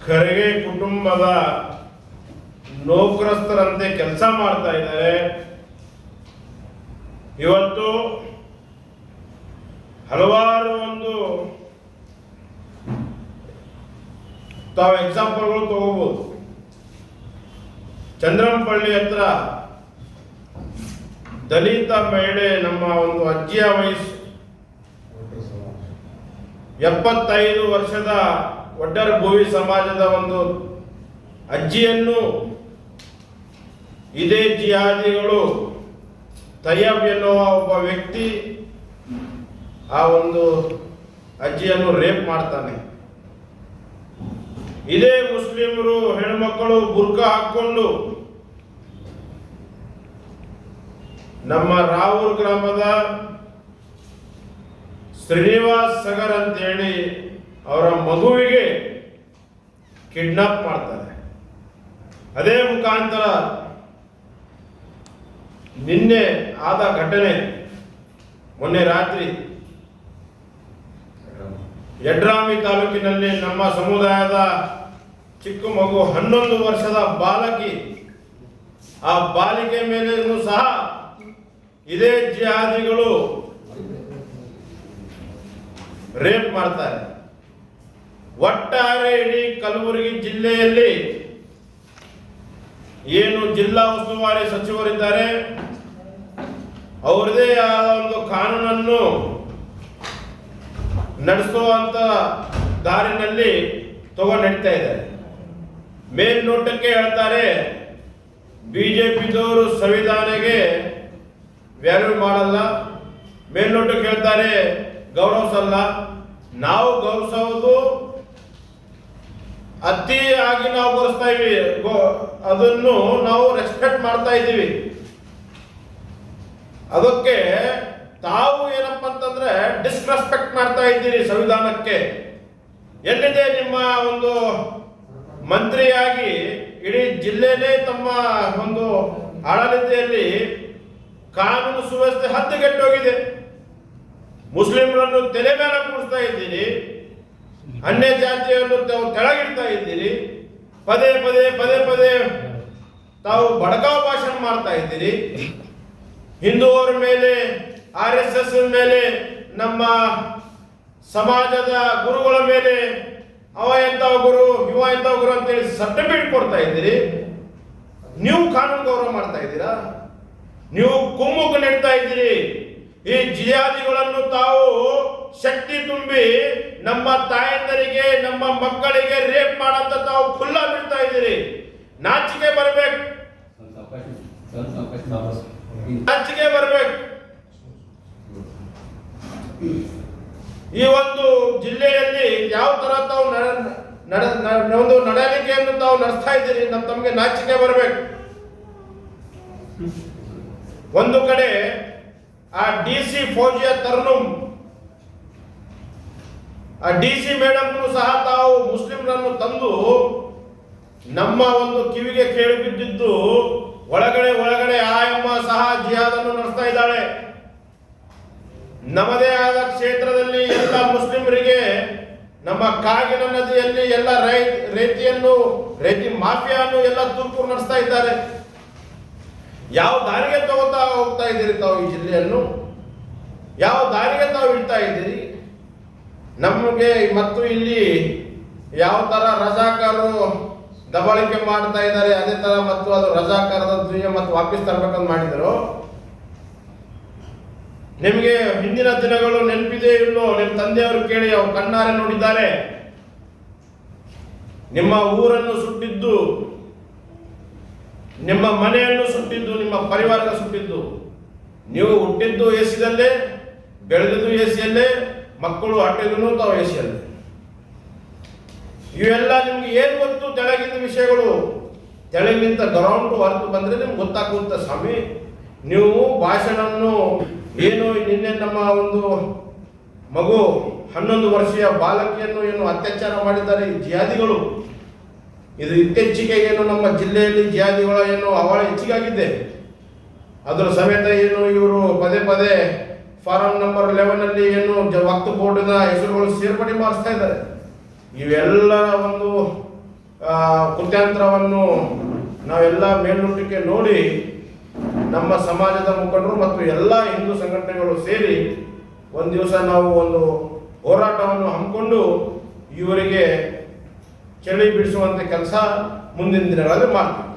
ಖರ್ಗೆ ಕುಟುಂಬದ ನೌಕರಸ್ಥರಂತೆ ಕೆಲಸ ಮಾಡ್ತಾ ಇದ್ದಾರೆ. ಇವತ್ತು ಹಲವಾರು ಒಂದು ತಾವು ಎಕ್ಸಾಂಪಲ್ಗಳು ತಗೋಬಹುದು ಚಂದ್ರಂಪಳ್ಳಿ ಹತ್ರ ದಲಿತ ಮಹಿಳೆ ನಮ್ಮ ಒಂದು ಅಜ್ಜಿಯ ವಯಸ್ಸು ಎಪ್ಪತ್ತೈದು ವರ್ಷದ ಒಡ್ಡರ ಭೂವಿ ಸಮಾಜದ ಒಂದು ಅಜ್ಜಿಯನ್ನು ಇದೇ ಜಿಹಾದಿಗಳು ತಯ್ಯಬ್ ಎನ್ನುವ ಒಬ್ಬ ವ್ಯಕ್ತಿ ಆ ಒಂದು ಅಜ್ಜಿಯನ್ನು ರೇಪ್ ಮಾಡ್ತಾನೆ. ಇದೇ ಮುಸ್ಲಿಮರು ಹೆಣ್ಮಕ್ಕಳು ಬುರ್ಕ ಹಾಕೊಂಡು ನಮ್ಮ ರಾವೂರ್ ಗ್ರಾಮದ ಶ್ರೀನಿವಾಸ್ ಸಗರ್ ಅಂತೇಳಿ ಅವರ ಮಗುವಿಗೆ ಕಿಡ್ನಾಪ್ ಮಾಡ್ತಾರೆ. ಅದೇ ಮುಖಾಂತರ ನಿನ್ನೆ ಆದ ಘಟನೆ ಮೊನ್ನೆ ರಾತ್ರಿ ಯಡ್ರಾಮಿ ತಾಲೂಕಿನಲ್ಲಿ ನಮ್ಮ ಸಮುದಾಯದ ಚಿಕ್ಕ ಮಗು ಹನ್ನೊಂದು ವರ್ಷದ ಬಾಲಕಿ ಆ ಬಾಲಿಕೆ ಮೇಲೆಯೂ ಸಹ ಇದೇ ಜಿಹಾದಿಗಳು ರೇಪ್ ಮಾಡ್ತಾರೆ. ಒಟ್ಟಾರೆ ಇಡೀ ಕಲಬುರಗಿ ಜಿಲ್ಲೆಯಲ್ಲಿ ಏನು ಜಿಲ್ಲಾ ಉಸ್ತುವಾರಿ ಸಚಿವರಿದ್ದಾರೆ, ಅವರದೇ ಆದ ಒಂದು ಕಾನೂನನ್ನು ನಡೆಸುವಂತ ದಾರಿನಲ್ಲಿ ತಗೊಂಡು ನಡೀತಾ ಇದೆ. ಮೇಲ್ನೋಟಕ್ಕೆ ಹೇಳ್ತಾರೆ, ಬಿಜೆಪಿದವರು ಸಂವಿಧಾನಗೆ ವ್ಯಾಲ್ಯೂ ಮಾಡಲ್ಲ. ಮೇಲ್ನೋಟಕ್ಕೆ ಹೇಳ್ತಾರೆ ಗೌರವಿಸಲ್ಲ. ನಾವು ಗೌರವಿಸೋದು ಆಗಿ ನಾವು ಗೌರವಿಸ್ತಾ ಇದ್ದೀವಿ. ಅದನ್ನು ನಾವು ರೆಸ್ಪೆಕ್ಟ್ ಮಾಡ್ತಾ ಇದ್ದೀವಿ. ಅದಕ್ಕೆ ತಾವು ಏನಪ್ಪ ಅಂತಂದ್ರೆ ಡಿಸ್ರೆಸ್ಪೆಕ್ಟ್ ಮಾಡ್ತಾ ಇದ್ದೀರಿ ಸಂವಿಧಾನಕ್ಕೆ. ಎಲ್ಲಿದೆ ನಿಮ್ಮ ಒಂದು ಮಂತ್ರಿಯಾಗಿ ಇಡೀ ಜಿಲ್ಲೆನೇ ತಮ್ಮ ಒಂದು ಆಡಳಿತೆಯಲ್ಲಿ ಕಾನೂನು ಸುವ್ಯವಸ್ಥೆ ಹದ್ದುಗೆಟ್ಟೋಗಿದೆ. ಮುಸ್ಲಿಮರನ್ನು ತಲೆ ಮೇಲೆ ಕೂಡಿಸ್ತಾ ಇದ್ದೀರಿ, ಅನ್ಯ ಜಾತಿಯನ್ನು ತಾವು ಕೆಳಗಿಡ್ತಾ ಇದ್ದೀರಿ, ಪದೇ ಪದೇ ಪದೇ ಪದೇ ತಾವು ಬಡಕಾವ್ ಭಾಷಣ ಮಾಡ್ತಾ ಇದ್ದೀರಿ. ಹಿಂದೂವರ ಮೇಲೆ, ಆರ್ ಎಸ್ ಎಸ್ ಮೇಲೆ, ನಮ್ಮ ಸಮಾಜದ ಗುರುಗಳ ಮೇಲೆ, ಅವ ಎಂತ ಗುರು, ಇವ ಎಂತ ಗುರು ಅಂತೇಳಿ ಸರ್ಟಿಫಿಕೇಟ್ ಕೊಡ್ತಾ ಇದ್ದೀರಿ. ನೀವು ಕಾನೂನು ಗೌರವ ಮಾಡ್ತಾ ಇದ್ದೀರಾ? ನೀವು ಕುಮ್ಮುಖ ನೆಡ್ತಾ ಇದ್ದೀರಿ. ಈ ಜಿಯಾದಿಗಳನ್ನು ತಾವು ಶಕ್ತಿ ತುಂಬಿ ನಮ್ಮ ತಾಯಂದರಿಗೆ, ನಮ್ಮ ಮಕ್ಕಳಿಗೆ ರೇಪ್ ಮಾಡಂತ ತಾವು ಖುಲ್ಲ ಬಿಡ್ತಾ ಇದ್ದೀರಿ. ನಾಚಿಕೆ ಬರ್ಬೇಕು. ನಾಚಿಕೆ ಬರ್ಬೇಕು. ಈ ಒಂದು ಜಿಲ್ಲೆಯಲ್ಲಿ ಯಾವ ತರ ತಾವು ಒಂದು ನಡವಳಿಕೆಯನ್ನು ತಾವು ನಡೆಸ್ತಾ ಇದ್ದೀರಿ ನಮ್ಮ ತಮಗೆ ನಾಚಿಕೆ ಬರಬೇಕು. ಒಂದು ಕಡೆ ಆ ಡಿ ಸಿ ಫೌಜಿಯ ತರುಣಂ. ಆ ಡಿ ಸಿ ಮೇಡಮ್ನು ಸಹ ತಾವು ಮುಸ್ಲಿಮರನ್ನು ತಂದು ನಮ್ಮ ಒಂದು ಕಿವಿಗೆ ಕೇಳಿಬಿದ್ದಿದ್ದು ಒಳಗಡೆ ಒಳಗಡೆ ಆ ಎಂಬ ಸಹ ಜಿಹಾದನ್ನು ನಡೆಸ್ತಾ ಇದ್ದಾಳೆ. ನಮ್ಮದೇ ಆದ ಕ್ಷೇತ್ರದಲ್ಲಿ ಎಲ್ಲ ಮುಸ್ಲಿಮರಿಗೆ ನಮ್ಮ ಕಾಗಿನ ನದಿಯಲ್ಲಿ ಎಲ್ಲ ರೈ, ರೈತಿಯನ್ನು, ರೈತಿ ಮಾಫಿಯಾನು ಎಲ್ಲ ತುರ್ಪು ನಡೆಸ್ತಾ ಇದ್ದಾರೆ. ಯಾವ ದಾರಿಗೆ ತಗೋತಾ ಹೋಗ್ತಾ ಇದ್ದೀರಿ ತಾವು ಈ ಜಿಲ್ಲೆಯನ್ನು? ಯಾವ ದಾರಿಗೆ ತಾವು ಇಡ್ತಾ ಇದ್ದೀರಿ? ನಮಗೆ ಮತ್ತು ಇಲ್ಲಿ ಯಾವ ತರ ರಜಾಕಾರರು ದಬಾಳಿಕೆ ಮಾಡ್ತಾ ಇದ್ದಾರೆ, ಅದೇ ತರ ಮತ್ತು ಅದು ರಜಾಕಾರದ ಧ್ವನಿಯ ಮತ್ತು ವಾಪಸ್ ತರಬೇಕಂತ ಮಾಡಿದರು. ನಿಮಗೆ ಹಿಂದಿನ ದಿನಗಳು ನೆನಪಿದೆ ಇಲ್ಲೋ ನಿಮ್ಮ ತಂದೆಯವರು ಕೇಳಿ, ಅವ್ರು ಕಣ್ಣಾರೆ ನೋಡಿದ್ದಾರೆ. ನಿಮ್ಮ ಊರನ್ನು ಸುಟ್ಟಿದ್ದು ನಿಮ್ಮ ಮನೆಯನ್ನು ಸುಟ್ಟಿದ್ದು, ನಿಮ್ಮ ಪರಿವಾರ ಸುಟ್ಟಿದ್ದು. ನೀವು ಹುಟ್ಟಿದ್ದು ಎಸಿದಲ್ಲೇ ಬೆಳೆದಿದ್ದು ಎಸಿಯಲ್ಲೇ, ಮಕ್ಕಳು ಹಟ್ಟಿದ್ರು ತಾವು ಎಸಿಯಲ್ಲೇ. ಇವೆಲ್ಲ ನಿಮ್ಗೆ ಏನು ಗೊತ್ತು? ತೆಳಗಿನ ವಿಷಯಗಳು. ತೆಳಗಿಂತ ಗ್ರೌಂಡ್ ಹೊರತು ಬಂದ್ರೆ ನಿಮ್ಗೆ ಗೊತ್ತಾಗುವಂತ ಸ್ವಾಮಿ, ನೀವು ಭಾಷಣವನ್ನು ಏನು ನಿನ್ನೆ ನಮ್ಮ ಒಂದು ಮಗು ಹನ್ನೊಂದು ವರ್ಷೀಯ ಬಾಲಕಿಯನ್ನು ಏನು ಅತ್ಯಾಚಾರ ಮಾಡಿದ್ದಾರೆ ಈ ಜಿಹಾದಿಗಳು ಇದು ಇತ್ತೀಚೆಗೆ ಏನು ನಮ್ಮ ಜಿಲ್ಲೆಯಲ್ಲಿ ಜಿಹಾದಿಗಳ ಏನು ಅವಳ ಹೆಚ್ಚಿಗಾಗಿದೆ. ಅದರ ಸಮೇತ ಏನು ಇವರು ಪದೇ ಪದೇ ಫಾರಂ ನಂಬರ್ ಲೆವೆನ್ ಅಲ್ಲಿ ಏನು ವಕ್ತ ವಕ್ತ್ ಬೋರ್ಡಿನ ಹೆಸರುಗಳು ಸೇರ್ಪಡೆ ಮಾಡಿಸ್ತಾ ಇದ್ದಾರೆ. ಇವೆಲ್ಲ ಒಂದು ಕೃತ್ಯಂತ್ರವನ್ನು ನಾವೆಲ್ಲ ಮೇಲ್ನೋಟಕ್ಕೆ ನೋಡಿ ನಮ್ಮ ಸಮಾಜದ ಮುಖಂಡರು ಮತ್ತು ಎಲ್ಲ ಹಿಂದೂ ಸಂಘಟನೆಗಳು ಸೇರಿ ಒಂದು ದಿವಸ ನಾವು ಒಂದು ಹೋರಾಟವನ್ನು ಹಮ್ಮಿಕೊಂಡು ಇವರಿಗೆ ಚಳಿ ಬಿಡಿಸುವಂತೆ ಕೆಲಸ ಮುಂದಿನ ದಿನಗಳಲ್ಲಿ ಮಾಡ್ತೀವಿ.